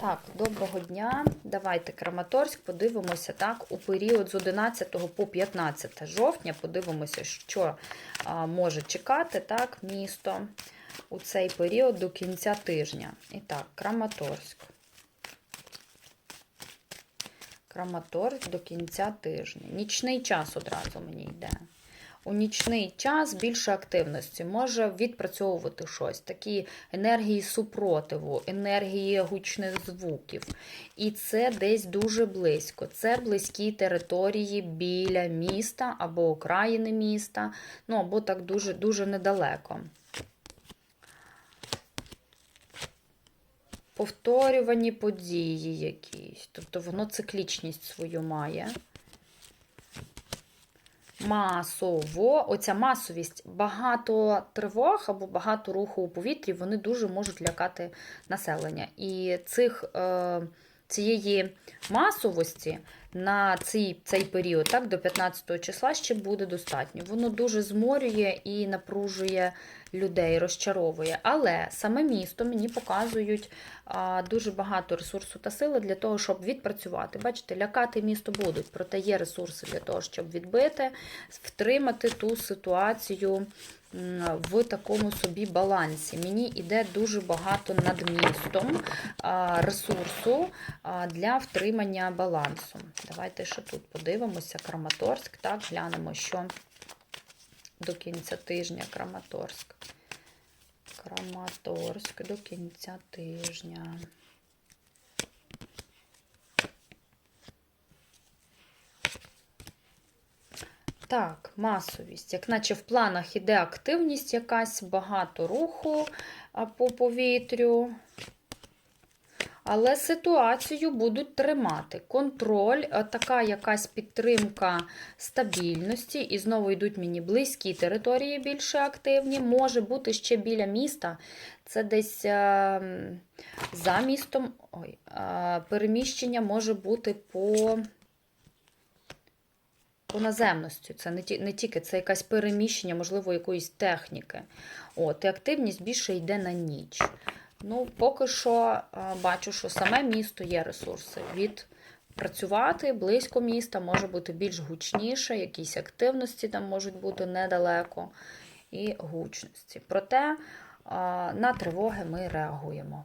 Так, доброго дня. Давайте Краматорськ подивимося так у період з 11 по 15 жовтня. Подивимося, що а, може чекати так, місто у цей період до кінця тижня. І так, Краматорськ. Краматорськ до кінця тижня. Нічний час одразу мені йде. У нічний час більше активності може відпрацьовувати щось, такі енергії супротиву, енергії гучних звуків. І це десь дуже близько. Це близькі території біля міста або окраїни міста, ну або так дуже, дуже недалеко. Повторювані події якісь, тобто воно циклічність свою має масово, оця масовість, багато тривог або багато руху у повітрі, вони дуже можуть лякати населення. І цих, е, цієї масовості на цей, цей період, так, до 15 числа, ще буде достатньо. Воно дуже зморює і напружує людей, розчаровує. Але саме місто мені показують а, дуже багато ресурсу та сили для того, щоб відпрацювати. Бачите, лякати місто будуть, проте є ресурси для того, щоб відбити, втримати ту ситуацію в такому собі балансі. Мені йде дуже багато над містом ресурсу для втримання балансу. Давайте ще тут подивимося. Краматорськ, так, глянемо, що до кінця тижня Краматорськ. Краматорськ до кінця тижня. Так, масовість. Як наче в планах іде активність якась, багато руху по повітрю. Але ситуацію будуть тримати. Контроль, е, така якась підтримка стабільності. І знову йдуть мені близькі території більше активні. Може бути ще біля міста. Це десь е, за містом. Ой, е, переміщення може бути по. По наземності, це не не тільки це якесь переміщення, можливо, якоїсь техніки. От, І активність більше йде на ніч. Ну, поки що бачу, що саме місто є ресурси. Відпрацювати близько міста може бути більш гучніше, якісь активності там можуть бути недалеко і гучності. Проте на тривоги ми реагуємо.